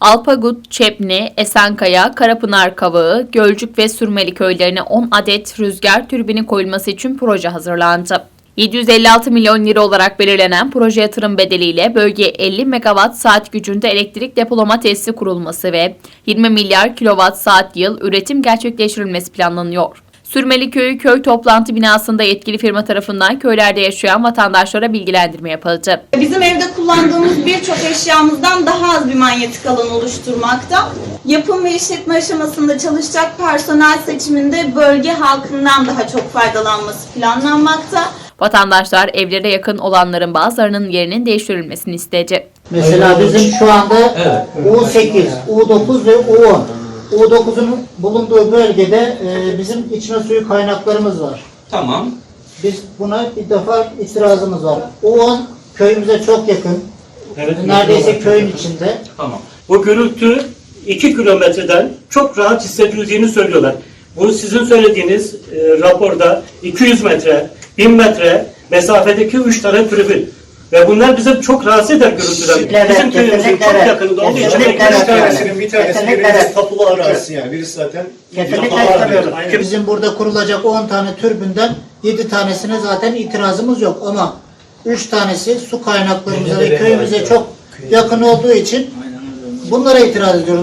Alpagut, Çepni, Esenkaya, Karapınar Kavağı, Gölcük ve Sürmeli köylerine 10 adet rüzgar türbini koyulması için proje hazırlandı. 756 milyon lira olarak belirlenen proje yatırım bedeliyle bölgeye 50 megawatt saat gücünde elektrik depolama tesisi kurulması ve 20 milyar kilowatt saat yıl üretim gerçekleştirilmesi planlanıyor. Sürmeli Köyü köy toplantı binasında yetkili firma tarafından köylerde yaşayan vatandaşlara bilgilendirme yapıldı. Bizim evde kullandığımız birçok eşyamızdan daha az bir manyetik alan oluşturmakta. Yapım ve işletme aşamasında çalışacak personel seçiminde bölge halkından daha çok faydalanması planlanmakta. Vatandaşlar evlere yakın olanların bazılarının yerinin değiştirilmesini istedi. Mesela bizim şu anda U8, U9 ve U10. U9'un bulunduğu bölgede e, bizim içme suyu kaynaklarımız var. Tamam. Biz buna bir defa itirazımız var. U10 köyümüze çok yakın. Neredeyse köyün içinde. Tamam. Bu gürültü 2 kilometreden çok rahat hissedildiğini söylüyorlar. Bu sizin söylediğiniz e, raporda 200 metre, 1000 metre mesafedeki 3 tane tribün. Ve bunlar bizi çok rahatsız eder gürültüden. Bizim evet, köyümüzün çok evet. yakınında olduğu için evet. Bir tanesinin bir tanesi Kesinlikle birincisi evet. tapulu arazi yani. Birisi zaten Kesinlikle istemiyorum. Bizim burada kurulacak 10 tane türbünden 7 tanesine zaten itirazımız yok ama 3 tanesi su kaynaklarımıza ve köyümüze çok yakın olduğu için bunlara itiraz ediyoruz.